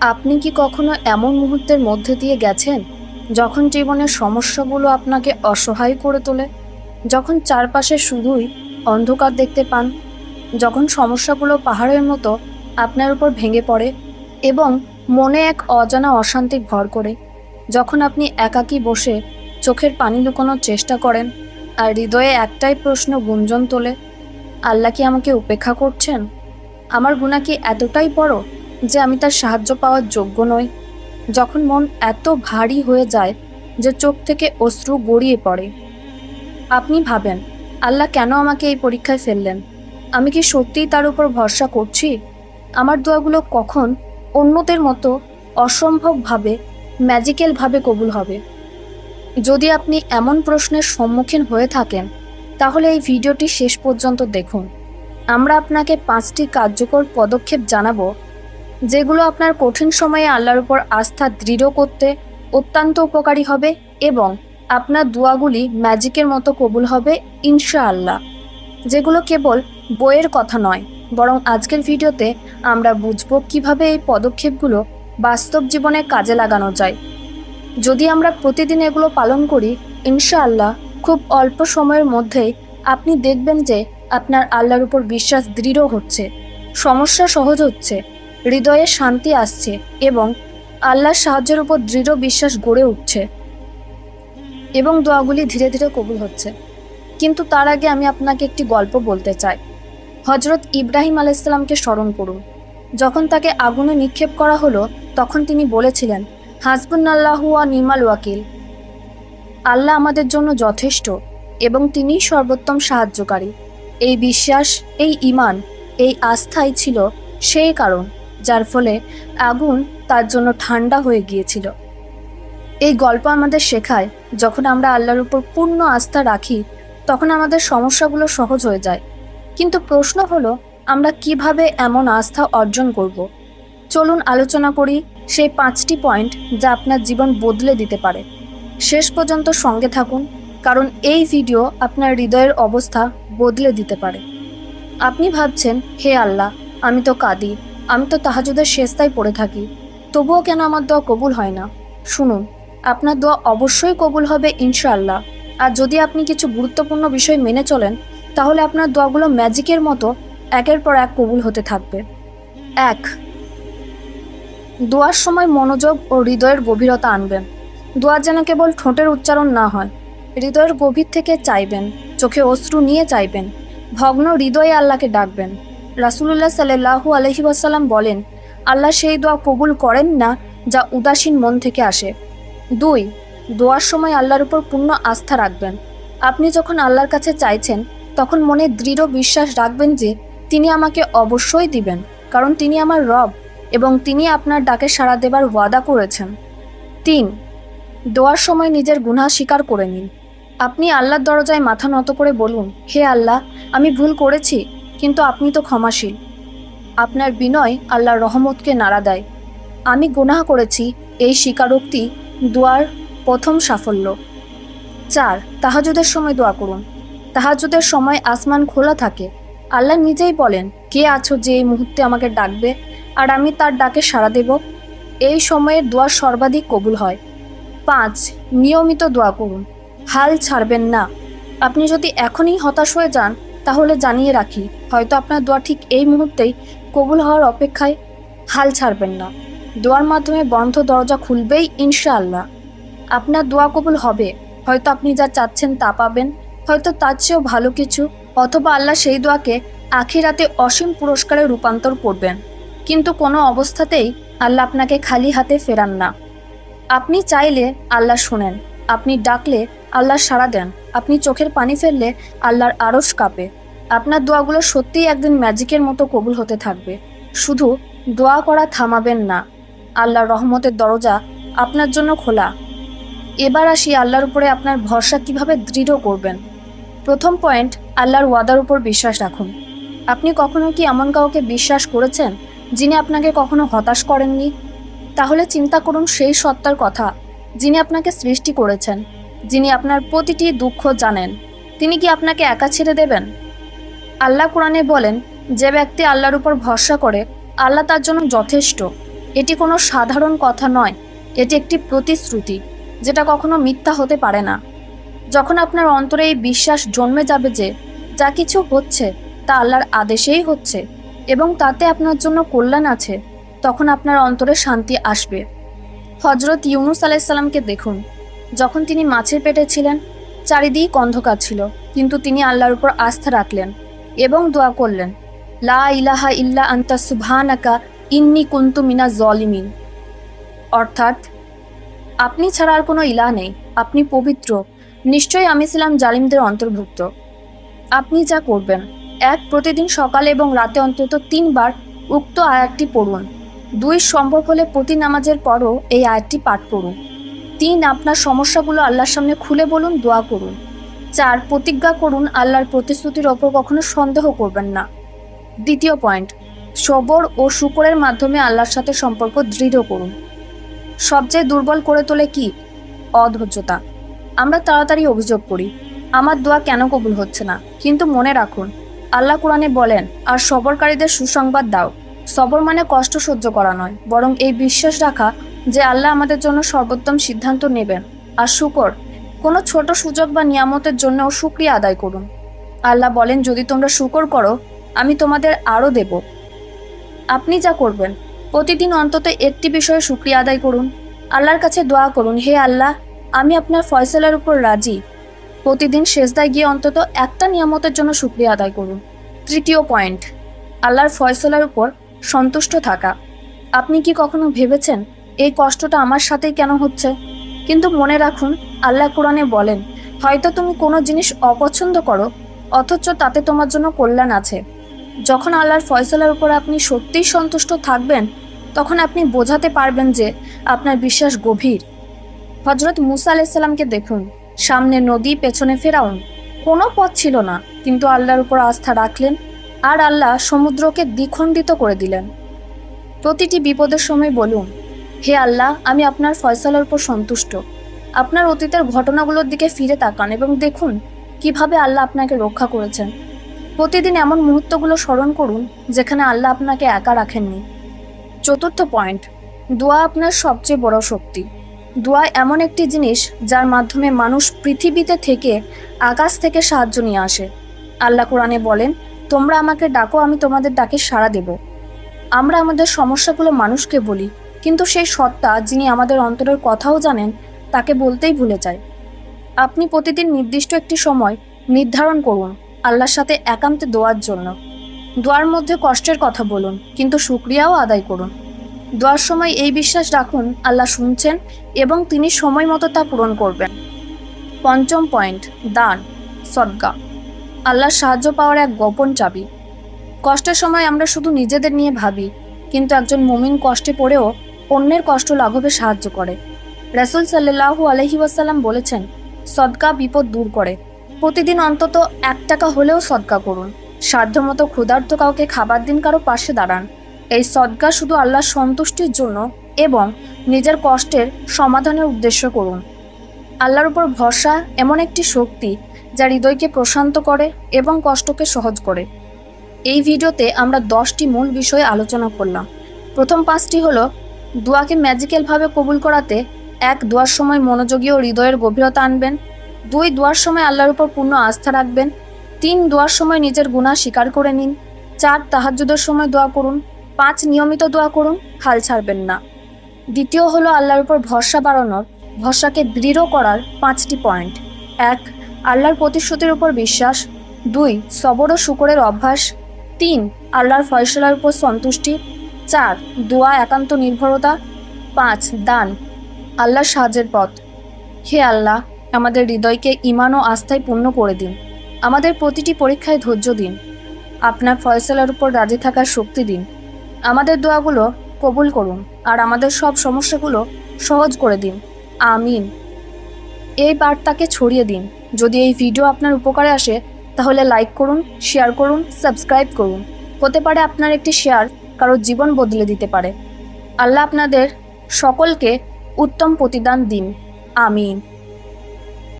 আপনি কি কখনো এমন মুহূর্তের মধ্যে দিয়ে গেছেন যখন জীবনের সমস্যাগুলো আপনাকে অসহায় করে তোলে? যখন চারপাশে শুধুই অন্ধকার দেখতে পান? যখন সমস্যাগুলো পাহাড়ের মতো আপনার উপর ভেঙে পড়ে এবং মনে এক অজানা অশান্তি ভর করে? যখন আপনি একাকী বসে চোখের পানি লুকানোর চেষ্টা করেন আর হৃদয়ে একটাই প্রশ্ন গুঞ্জন তোলে, আল্লাহ কি আমাকে উপেক্ষা করছেন? আমার গুণা কি এতটাই বড় যে আমি তার সাহায্য পাওয়ার যোগ্য নই। যখন মন এত ভারী হয়ে যায় যে চোখ থেকে অশ্রু গড়িয়ে পড়ে। আপনি ভাবেন, আল্লাহ কেন আমাকে এই পরীক্ষায় ফেললেন? আমি কি সত্যিই তার উপর ভরসা করছি? আমার দোয়াগুলো কখন অন্যদের মতো অসম্ভবভাবে ম্যাজিক্যালভাবে কবুল হবে? যদি আপনি এমন প্রশ্নের সম্মুখীন হয়ে থাকেন, তাহলে এই ভিডিওটি শেষ পর্যন্ত দেখুন। আমরা আপনাকে পাঁচটি কার্যকর পদক্ষেপ জানাব যেগুলো আপনার কঠিন সময়ে আল্লাহর উপর আস্থা দৃঢ় করতে অত্যন্ত উপকারী হবে এবং আপনার দোয়াগুলি ম্যাজিকের মতো কবুল হবে, ইনশাআল্লাহ। যেগুলো কেবল বইয়ের কথা নয়, বরং আজকের ভিডিওতে আমরা বুঝব কীভাবে এই পদক্ষেপগুলো বাস্তব জীবনে কাজে লাগানো যায়। যদি আমরা প্রতিদিন এগুলো পালন করি, ইনশাআল্লাহ খুব অল্প সময়ের মধ্যেই আপনি দেখবেন যে আপনার আল্লাহর উপর বিশ্বাস দৃঢ় হচ্ছে, সমস্যা সহজ হচ্ছে হৃদয়ে শান্তি আসছে এবং আল্লাহর সাহায্যের উপর দৃঢ় বিশ্বাস গড়ে উঠছে এবং দোয়াগুলি ধীরে ধীরে কবুল হচ্ছে। কিন্তু তার আগে আমি আপনাকে একটি গল্প বলতে চাই। হজরত ইব্রাহিম আলাইসাল্লামকে স্মরণ করুন। যখন তাকে আগুনে নিক্ষেপ করা হলো, তখন তিনি বলেছিলেন হাসবুন আল্লাহুয়া নিমাল ওয়াকিল। আল্লাহ আমাদের জন্য যথেষ্ট এবং তিনিই সর্বোত্তম সাহায্যকারী। এই বিশ্বাস, এই ইমান এই আস্থাই ছিল সেই কারণ। যার ফলে আগুন তার জন্য ঠান্ডা হয়ে গিয়েছিল। এই গল্প আমাদের শেখায়, যখন আমরা আল্লাহর উপর পূর্ণ আস্থা রাখি, তখন আমাদের সমস্যাগুলো সহজ হয়ে যায়। কিন্তু প্রশ্ন হলো, আমরা কীভাবে এমন আস্থা অর্জন করব? চলুন আলোচনা করি সেই পাঁচটি পয়েন্ট যা আপনার জীবন বদলে দিতে পারে। শেষ পর্যন্ত সঙ্গে থাকুন, কারণ এই ভিডিও আপনার হৃদয়ের অবস্থা বদলে দিতে পারে। আপনি ভাবছেন, হে আল্লাহ, আমি তো কাঁদি। আমি তো তাহাজুদের শেষতায় পড়ে থাকি। তবুও কেন আমার দোয়া কবুল হয় না? শুনুন, আপনার দোয়া অবশ্যই কবুল হবে, ইনশাআল্লাহ। আর যদি আপনি কিছু গুরুত্বপূর্ণ বিষয় মেনে চলেন, তাহলে আপনার দোয়াগুলো ম্যাজিকের মতো একের পর এক কবুল হতে থাকবে। এক, দোয়ার সময় মনোযোগ ও হৃদয়ের গভীরতা আনবেন। দোয়া যেন কেবল ঠোঁটের উচ্চারণ না হয়, হৃদয়ের গভীর থেকে চাইবেন, চোখে অশ্রু নিয়ে চাইবেন, ভগ্ন হৃদয়ে আল্লাহকে ডাকবেন। রাসুলুল্লাহ সাল্লাহু আলহি ওয়াসাল্লাম বলেন, আল্লাহ সেই দোয়া কবুল করেন না যা উদাসীন মন থেকে আসে। দুই, দোয়ার সময় আল্লাহর উপর পূর্ণ আস্থা রাখবেন। আপনি যখন আল্লাহর কাছে চাইছেন, তখন মনে দৃঢ় বিশ্বাস রাখবেন যে তিনি আমাকে অবশ্যই দিবেন, কারণ তিনি আমার রব এবং তিনি আপনার ডাকে সাড়া দেবার ওয়াদা করেছেন। তিন, দোয়ার সময় নিজের গুনাহ স্বীকার করে নিন। আপনি আল্লাহর দরজায় মাথা নত করে বলুন, হে আল্লাহ, আমি ভুল করেছি? কিন্তু আপনি তো ক্ষমাশীল। আপনার বিনয় আল্লাহর রহমতকে নাড়া দেয়। আমি গুনাহ করেছি, এই স্বীকারোক্তি দোয়ার প্রথম সাফল্য। চার, তাহাজুদের সময় দোয়া করুন। তাহাজুদের সময় আসমান খোলা থাকে। আল্লাহ নিজেই বলেন, কে আছো যে এই মুহূর্তে আমাকে ডাকবে? আর আমি তার ডাকে সাড়া দেব? এই সময়ের দোয়া সর্বাধিক কবুল হয়। পাঁচ, নিয়মিত দোয়া করুন। হাল ছাড়বেন না। আপনি যদি এখনই হতাশ হয়ে যান, তাহলে জানিয়ে রাখি হয়তো আপনার দোয়া ঠিক এই মুহূর্তেই কবুল হওয়ার অপেক্ষায় হাল ছাড়বেন না। দোয়ার মাধ্যমে বন্ধ দরজা খুলবেই ইনশাআল্লাহ। আপনার দোয়া কবুল হবে। হয়তো আপনি যা চাচ্ছেন তা পাবেন। হয়তো তার চেয়েও ভালো কিছু। অথবা আল্লাহ সেই দোয়াকে আখিরাতে অসীম পুরস্কারে রূপান্তর করবেন। কিন্তু কোনো অবস্থাতেই আল্লাহ আপনাকে খালি হাতে ফেরান না। আপনি চাইলে আল্লাহ শোনেন। আপনি ডাকলে আল্লাহ সাড়া দেন। আপনি চোখের পানি ফেললে আল্লাহর আড়স কাঁপে। আপনার দোয়াগুলো সত্যিই একদিন ম্যাজিকের মতো কবুল হতে থাকবে। শুধু দোয়া করা থামাবেন না। আল্লাহর রহমতের দরজা আপনার জন্য খোলা। এবার আসি আল্লাহর উপরে আপনার ভরসা কীভাবে দৃঢ় করবেন। প্রথম পয়েন্ট, আল্লাহর ওয়াদার উপর বিশ্বাস রাখুন। আপনি কখনো কি এমন কাউকে বিশ্বাস করেছেন, যিনি আপনাকে কখনো হতাশ করেননি? তাহলে চিন্তা করুন সেই সত্তার কথা, যিনি আপনাকে সৃষ্টি করেছেন, যিনি আপনার প্রতিটি দুঃখ জানেন। তিনি কি আপনাকে একা ছেড়ে দেবেন? আল্লাহ কোরআনে বলেন, যে ব্যক্তি আল্লাহর উপর ভরসা করে, আল্লাহ তার জন্য যথেষ্ট। এটি কোনো সাধারণ কথা নয়, এটি একটি প্রতিশ্রুতি, যেটা কখনো মিথ্যা হতে পারে না। যখন আপনার অন্তরে এই বিশ্বাস জন্মে যাবে যে, যা কিছু হচ্ছে, তা আল্লাহর আদেশেই হচ্ছে, এবং তাতে আপনার জন্য কল্যাণ আছে, তখন আপনার অন্তরে শান্তি আসবে। হজরত ইউনুস আলাইসাল্লামকে দেখুন, যখন তিনি মাছের পেটে ছিলেন, চারিদিক অন্ধকার ছিল, কিন্তু তিনি আল্লাহর উপর আস্থা রাখলেন। এবং দোয়া করলেন, লা ইলাহা ইল্লা আন্তা সুবহানাকা, ইন্নি কুন্তু মিনা জলিমিন অর্থাৎ, আপনি ছাড়া আর কোনো ইলা নেই, আপনি পবিত্র, নিশ্চয়ই আমি ছিলাম জালিমদের অন্তর্ভুক্ত। আপনি যা করবেন, এক প্রতিদিন সকালে এবং রাতে অন্তত তিনবার উক্ত আয়াতটি পড়ুন। দুই সম্ভব হলে প্রতি নামাজের পরও এই আয়াতটি পাঠ করুন। তিন, আপনার সমস্যাগুলো আল্লাহর সামনে খুলে বলুন, দোয়া করুন। চার, প্রতিজ্ঞা করুন আল্লাহর প্রতিশ্রুতির ওপর কখনো সন্দেহ করবেন না। দ্বিতীয় পয়েন্ট, সবর ও শুকরের মাধ্যমে আল্লাহর সাথে সম্পর্ক দৃঢ় করুন। সবচেয়ে দুর্বল করে তোলে কি? অধৈর্যতা। আমরা তাড়াতাড়ি অভিযোগ করি, আমার দোয়া কেন কবুল হচ্ছে না? কিন্তু মনে রাখুন, আল্লাহ কোরআনে বলেন, আর সবরকারীদের সুসংবাদ দাও। সবর মানে কষ্ট সহ্য করা নয়, বরং এই বিশ্বাস রাখা যে আল্লাহ আমাদের জন্য সর্বোত্তম সিদ্ধান্ত নেবেন। আর শুকর কোনো ছোট সুযোগ বা নিয়ামতের জন্যও সুক্রিয়া আদায় করুন। আল্লাহ বলেন, যদি তোমরা শুকর করো, আমি তোমাদের আরও দেব। আপনি যা করবেন, প্রতিদিন অন্তত একটি বিষয়ে সুক্রিয়া আদায় করুন। আল্লাহর কাছে দোয়া করুন, হে আল্লাহ, আমি আপনার ফয়সলার উপর রাজি। প্রতিদিন শেষদায় গিয়ে অন্তত একটা নিয়ামতের জন্য সুক্রিয়া আদায় করুন। তৃতীয় পয়েন্ট, আল্লাহর ফয়সলার উপর সন্তুষ্ট থাকা। আপনি কি কখনো ভেবেছেন, এই কষ্টটা আমার সাথেই কেন হচ্ছে? কিন্তু মনে রাখুন, আল্লাহ কোরআনে বলেন, হয়তো তুমি কোনো জিনিস অপছন্দ করো, অথচ তাতে তোমার জন্য কল্যাণ আছে। যখন আল্লাহর ফয়সলার উপর আপনি সত্যিই সন্তুষ্ট থাকবেন, তখন আপনি বোঝাতে পারবেন যে আপনার বিশ্বাস গভীর। হজরত মুসা আলাইসাল্লামকে দেখুন, সামনে নদী, পেছনে ফেরাউন, কোনো পথ ছিল না, কিন্তু আল্লাহর উপর আস্থা রাখলেন আর আল্লাহ সমুদ্রকে দ্বিখণ্ডিত করে দিলেন। প্রতিটি বিপদের সময় বলুন হে আল্লাহ, আমি আপনার ফয়সালার উপর সন্তুষ্ট। আপনার অতীতের ঘটনাগুলোর দিকে ফিরে তাকান এবং দেখুন কীভাবে আল্লাহ আপনাকে রক্ষা করেছেন। প্রতিদিন এমন মুহূর্তগুলো স্মরণ করুন যেখানে আল্লাহ আপনাকে একা রাখেননি। চতুর্থ পয়েন্ট, দোয়া আপনার সবচেয়ে বড় শক্তি। দোয়া এমন একটি জিনিস যার মাধ্যমে মানুষ পৃথিবীতে থেকে আকাশ থেকে সাহায্য নিয়ে আসে। আল্লাহ কোরআনে বলেন, তোমরা আমাকে ডাকো, আমি তোমাদের ডাকে সাড়া দেব। আমরা আমাদের সমস্যাগুলো মানুষকে বলি কিন্তু সেই সত্তা যিনি আমাদের অন্তরের কথাও জানেন, তাকে বলতেই ভুলে যায়। আপনি প্রতিদিন নির্দিষ্ট একটি সময় নির্ধারণ করুন আল্লাহর সাথে একান্তে দোয়ার জন্য। দোয়ার মধ্যে কষ্টের কথা বলুন, কিন্তু সুক্রিয়াও আদায় করুন। দোয়ার সময় এই বিশ্বাস রাখুন, আল্লাহ শুনছেন এবং তিনি সময় মতো তা পূরণ করবেন। পঞ্চম পয়েন্ট, দান সদ্গা আল্লাহর সাহায্য পাওয়ার এক গোপন চাবি। কষ্টের সময় আমরা শুধু নিজেদের নিয়ে ভাবি, কিন্তু একজন মুমিন কষ্টে পড়েও অন্যের কষ্ট লাঘবে সাহায্য করে। রাসুল সাল্লাহু আলহি ওয়াসাল্লাম বলেছেন, সদকা বিপদ দূর করে। প্রতিদিন অন্তত এক টাকা হলেও সদকা করুন। সাধ্যমতো ক্ষুধার্ত কাউকে খাবার দিন কারও পাশে দাঁড়ান। এই সদকা শুধু আল্লাহর সন্তুষ্টির জন্য এবং নিজের কষ্টের সমাধানের উদ্দেশ্য করুন। আল্লাহর উপর ভরসা এমন একটি শক্তি যা হৃদয়কে প্রশান্ত করে এবং কষ্টকে সহজ করে। এই ভিডিওতে আমরা দশটি মূল বিষয়ে আলোচনা করলাম। প্রথম পাঁচটি হলো দোয়াকে ম্যাজিক্যালভাবে কবুল করাতে এক দোয়ার সময় মনোযোগী ও হৃদয়ের গভীরতা আনবেন, দুই দোয়ার সময় আল্লাহর উপর পূর্ণ আস্থা রাখবেন, তিন দোয়ার সময় নিজের গুণা স্বীকার করে নিন, চার তাহাজ্জুদের সময় দোয়া করুন, পাঁচ নিয়মিত দোয়া করুন, হাল ছাড়বেন না। দ্বিতীয় হলো আল্লাহর উপর ভরসা বাড়ানোর, ভরসাকে দৃঢ় করার পাঁচটি পয়েন্ট। এক, আল্লাহর প্রতিশ্রুতির উপর বিশ্বাস। দুই, সবর ও শুকরের অভ্যাস। তিন, আল্লাহর ফয়সলার উপর সন্তুষ্টি। চার, দোয়া, একান্ত নির্ভরতা। পাঁচ, দান, আল্লাহর সাহায্যের পথ। হে আল্লাহ, আমাদের হৃদয়কে ইমান ও আস্থায় পূর্ণ করে দিন। আমাদের প্রতিটি পরীক্ষায় ধৈর্য দিন। আপনার ফয়সলার উপর রাজি থাকার শক্তি দিন। আমাদের দোয়াগুলো কবুল করুন আর আমাদের সব সমস্যাগুলো সহজ করে দিন। আমিন। এই বার্তাকে ছড়িয়ে দিন। যদি এই ভিডিও আপনার উপকারে আসে, তাহলে লাইক করুন, শেয়ার করুন, সাবস্ক্রাইব করুন। হতে পারে আপনার একটি শেয়ার কারোর জীবন বদলে দিতে পারে। আল্লাহ আপনাদের সকলকে উত্তম প্রতিদান দিন। আমিন।